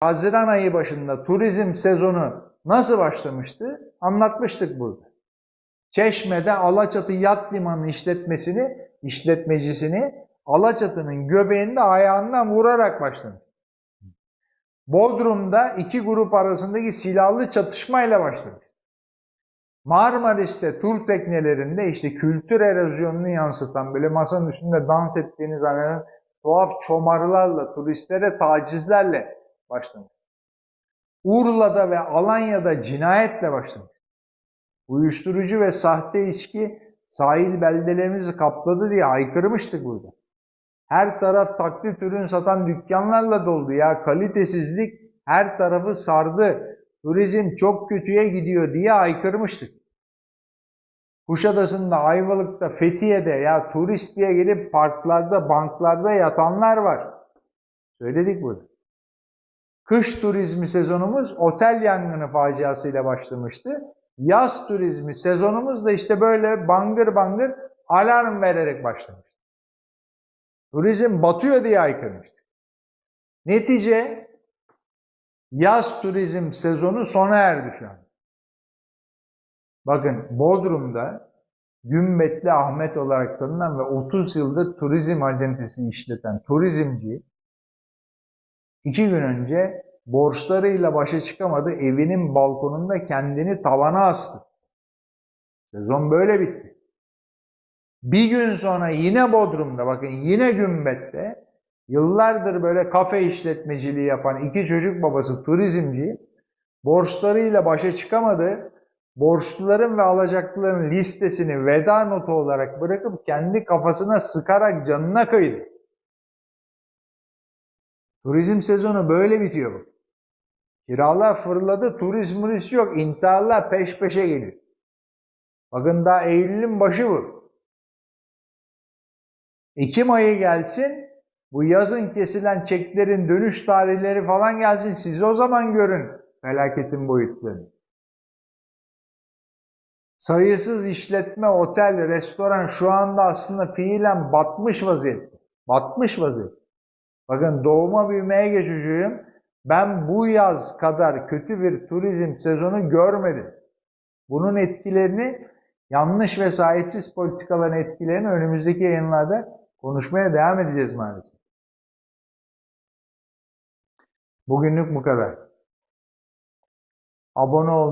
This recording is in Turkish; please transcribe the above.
Haziran ayı başında turizm sezonu nasıl başlamıştı? Anlatmıştık burada. Çeşme'de Alaçatı Yat Limanı işletmesini, işletmecisini Alaçatı'nın göbeğinde ayağından vurarak başlamış. Bodrum'da iki grup arasındaki silahlı çatışmayla başlamış. Marmaris'te tur teknelerinde işte kültür erozyonunu yansıtan böyle masanın üstünde dans ettiğini zanneden tuhaf çomarlarla, turistlere tacizlerle başlamış. Urla'da ve Alanya'da cinayetle başlamış. Uyuşturucu ve sahte içki sahil beldelerimizi kapladı diye haykırmıştık burada. Her taraf taklit ürün satan dükkanlarla doldu ya. Kalitesizlik her tarafı sardı. Turizm çok kötüye gidiyor diye haykırmıştık. Kuşadası'nda, Ayvalık'ta, Fethiye'de ya turist diye gelip parklarda, banklarda yatanlar var. Söyledik burada. Kış turizmi sezonumuz otel yangını faciasıyla başlamıştı. Yaz turizmi sezonumuz da işte böyle bangır bangır alarm vererek başlamıştı. Turizm batıyor diye haykırmıştı. Netice yaz turizm sezonu sona erdi şu an. Bakın Bodrum'da Gümbetli Ahmet olarak tanınan ve 30 yıldır turizm acentesi işleten turizmci iki gün önce borçlarıyla başa çıkamadı. Evinin balkonunda kendini tavana astı. Sezon böyle bitti. Bir gün sonra yine Bodrum'da bakın yine Gümbet'te yıllardır böyle kafe işletmeciliği yapan iki çocuk babası turizmci borçlarıyla başa çıkamadı. Borçluların ve alacaklıların listesini veda notu olarak bırakıp kendi kafasına sıkarak canına kıydı. Turizm sezonu böyle bitiyor. Kiralar fırladı, turizm yok, intiharlar peş peşe geliyor. Bakın daha Eylül'ün başı bu. Ekim ayı gelsin, bu yazın kesilen çeklerin dönüş tarihleri falan gelsin, siz o zaman görün felaketin boyutlarını. Sayısız işletme, otel, restoran şu anda aslında fiilen batmış vaziyette. Batmış vaziyette. Bakın doğuma büyümeye geçeceğim. Ben bu yaz kadar kötü bir turizm sezonu görmedim. Bunun etkilerini, yanlış ve sahipsiz politikaların etkilerini önümüzdeki yayınlarda konuşmaya devam edeceğiz maalesef. Bugünlük bu kadar. Abone ol.